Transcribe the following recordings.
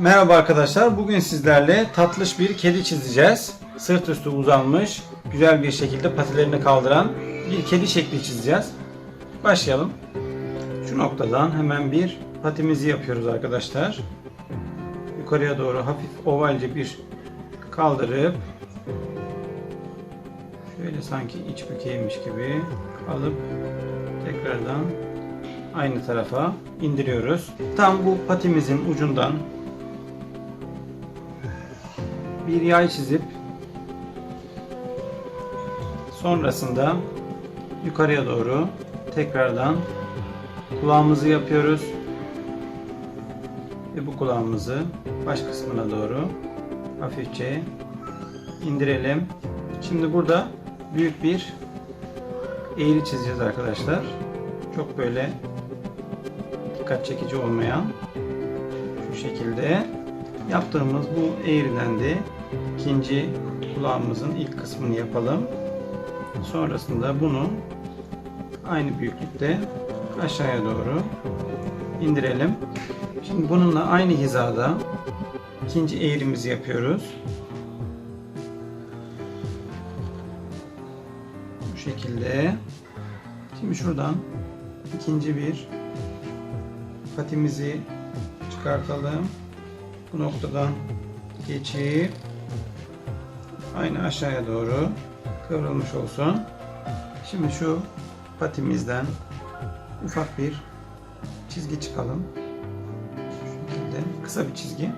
Merhaba arkadaşlar. Bugün sizlerle tatlış bir kedi çizeceğiz. Sırt üstü uzanmış, güzel bir şekilde patilerini kaldıran bir kedi şekli çizeceğiz. Başlayalım. Şu noktadan hemen bir patimizi yapıyoruz arkadaşlar. Yukarıya doğru hafif ovalce bir kaldırıp şöyle sanki iç bükeymiş gibi alıp tekrardan aynı tarafa indiriyoruz. Tam bu patimizin ucundan bir yay çizip sonrasında yukarıya doğru tekrardan kulağımızı yapıyoruz ve bu kulağımızı baş kısmına doğru hafifçe indirelim. Şimdi burada büyük bir eğri çizeceğiz arkadaşlar. Çok böyle dikkat çekici olmayan şu şekilde yaptığımız bu eğriden de ikinci kulağımızın ilk kısmını yapalım. Sonrasında bunu aynı büyüklükte aşağıya doğru indirelim. Şimdi bununla aynı hizada ikinci eğrimizi yapıyoruz. Bu şekilde. Şimdi şuradan ikinci bir patimizi çıkartalım. Bu noktadan geçip aynı aşağıya doğru kıvrılmış olsun. Şimdi şu patimizden ufak bir çizgi çıkalım. Şu kısa bir çizgi.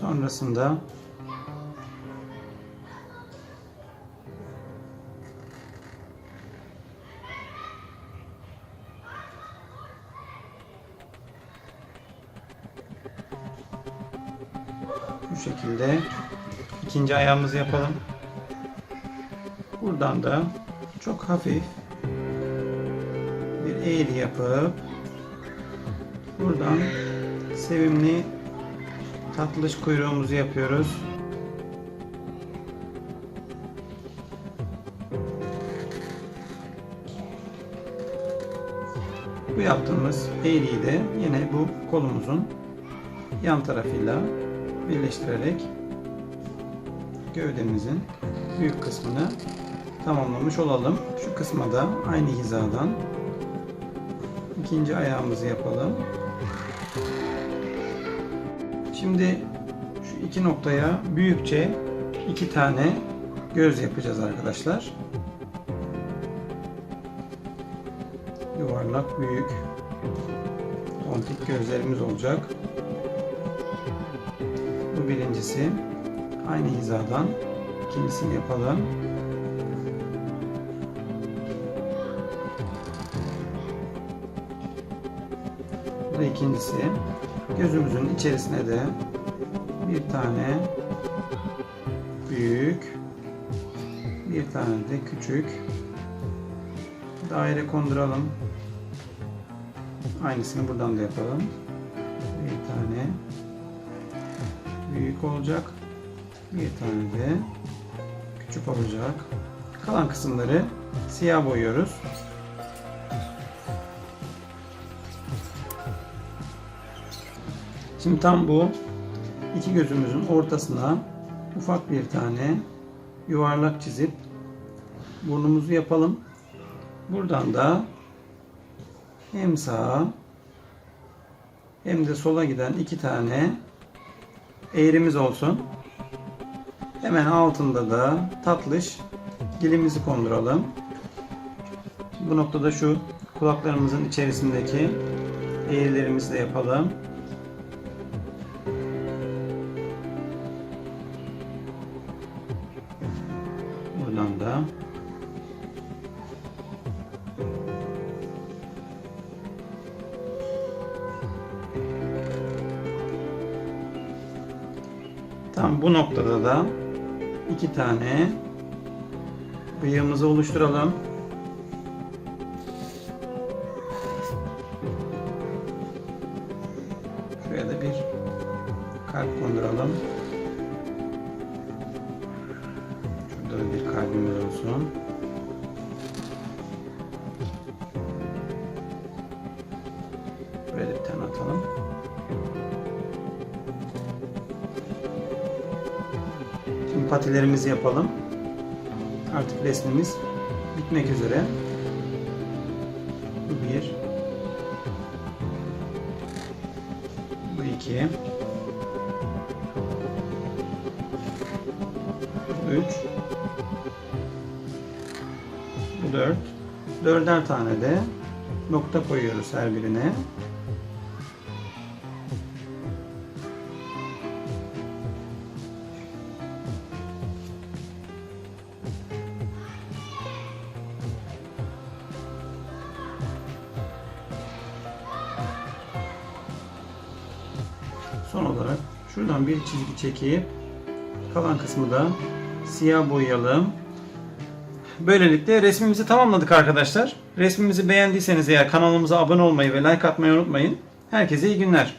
Sonrasında bu şekilde ikinci ayağımızı yapalım. Buradan da çok hafif bir eğri yapıp buradan sevimli tatlış kuyruğumuzu yapıyoruz. Bu yaptığımız eğriyi de yine bu kolumuzun yan tarafıyla birleştirerek gövdemizin büyük kısmını tamamlamış olalım. Şu kısma da aynı hizadan ikinci ayağımızı yapalım. Şimdi şu iki noktaya büyükçe iki tane göz yapacağız arkadaşlar. Yuvarlak büyük ontik gözlerimiz olacak. Bu birincisi. Aynı hizadan ikincisini yapalım. Bu da ikincisi. Gözümüzün içerisine de bir tane büyük, bir tane de küçük daire konduralım. Aynısını buradan da yapalım. Bir tane büyük olacak. Bir tane de küçük olacak. Kalan kısımları siyah boyuyoruz. Şimdi tam bu iki gözümüzün ortasına ufak bir tane yuvarlak çizip burnumuzu yapalım. Buradan da hem sağa hem de sola giden iki tane eğrimiz olsun. Hemen altında da tatlış dilimizi konduralım. Bu noktada şu kulaklarımızın içerisindeki eğrilerimizi de yapalım. Buradan da Tam bu noktada da iki tane bıyığımızı oluşturalım. Şuraya da bir kalp konduralım. Şurada da bir kalbimiz olsun. Da bir tane atalım. Patilerimizi yapalım. Artık resmimiz bitmek üzere. Bu bir. Bu iki. Bu üç. Bu dört. Dörder tane de nokta koyuyoruz her birine. Son olarak şuradan bir çizgi çekip kalan kısmı da siyah boyayalım. Böylelikle resmimizi tamamladık arkadaşlar. Resmimizi beğendiyseniz eğer kanalımıza abone olmayı ve like atmayı unutmayın. Herkese iyi günler.